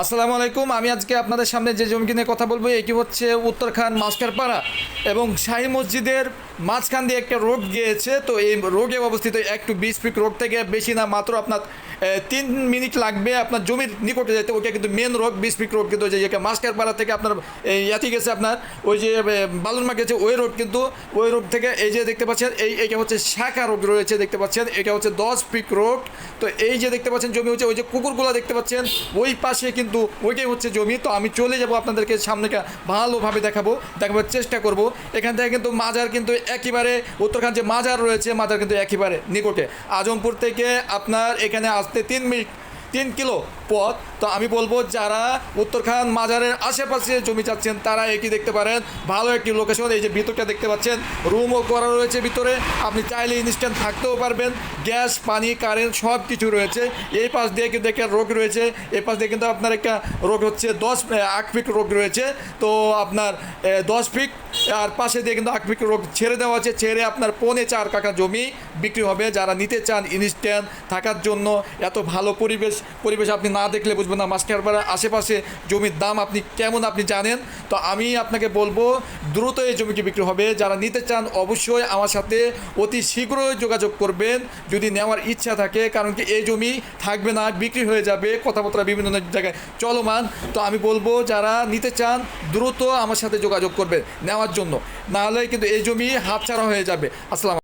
আসসালামু আলাইকুম, আমি আজকে আপনাদের সামনে যে জমিকে নিয়ে কথা বলব, এটি হচ্ছে উত্তরখান মাস্টারপাড়া এবং শাহী মসজিদের মাঝখান দিয়ে একটা রোড গিয়েছে, তো এই রোডে অবস্থিত একটু বিশ ফিট রোড থেকে বেশি না, মাত্র আপনার তিন মিনিট লাগবে আপনার জমির নিকটে যেতে। ওইটা কিন্তু মেন রোড বিশ ফিট রোড কিন্তু যে মাস্টারপাড়া থেকে আপনার ইয়াতি গেছে আপনার, ওই যে বালুরমা গেছে, ওই রোড কিন্তু, ওই রোড থেকে এই যে দেখতে পাচ্ছেন, এই এটা হচ্ছে শাখা রোড রয়েছে দেখতে পাচ্ছেন এটা হচ্ছে দশ ফিট রোড তো এই যে দেখতে পাচ্ছেন, জমি হচ্ছে ওই যে কুকুরগুলো দেখতে পাচ্ছেন, ওই পাশে কিন্তু ওইটাই হচ্ছে জমি। তো আমি চলে যাব আপনাদেরকে সামনেকে ভালোভাবে দেখাবো, দেখাবার চেষ্টা করব। এখান থেকে কিন্তু মাজার কিন্তু একেবারে উত্তরখান যে মাজার রয়েছে, মাজার কিন্তু একেবারে নিকটে। আজমপুর থেকে আপনার এখানে আসতে তিন মিনিট তিন কিলো পথ। তো আমি বলব, যারা উত্তরখান মাজারের আশেপাশে জমি চাচ্ছেন, তারা এটি দেখতে পারেন? ভালো একটি লোকেশন এই যে ভিতরটা দেখতে পাচ্ছেন। রুমও করা রয়েছে ভিতরে। আপনি চাইলে ইনস্ট্যান্ট থাকতেও পারবেন। গ্যাস, পানি কারেন্ট সব কিছু রয়েছে। এই পাশ দিয়ে কিন্তু একটা রোগ রয়েছে। এই পাশ দিয়ে কিন্তু আপনার একটা রোগ হচ্ছে দশ আট ফিট রোগ রয়েছে। তো আপনার দশ ফিট, আর পাশে দিয়ে কিন্তু আট ফিট রোগ ছেড়ে দেওয়া আছে। ছেড়ে আপনার পৌনে চার কাকা জমি বিক্রি হবে। যারা নিতে চান ইনস্ট্যান্ট থাকার জন্য, এত ভালো পরিবেশ পরিবেশ আপনি না দেখলে বুঝবেন না মাস্টারপাড়ার আশেপাশে জমির দাম আপনি কেমন আপনি জানেন। তো আমি আপনাকে বলব, দ্রুত এই জমিটি বিক্রি হবে। যারা নিতে চান অবশ্যই আমার সাথে অতি শীঘ্রই যোগাযোগ করবেন। যদি নেওয়ার ইচ্ছা থাকে, কারণ কি এই জমি থাকবে না, বিক্রি হয়ে যাবে, কথাবার্তা বিভিন্ন জায়গায় চলমান। তো আমি বলব, যারা নিতে চান, দ্রুত আমার সাথে যোগাযোগ করবেন নেওয়ার জন্য। নাহলে কিন্তু এই জমি হাতছাড়া হয়ে যাবে। আসসালাম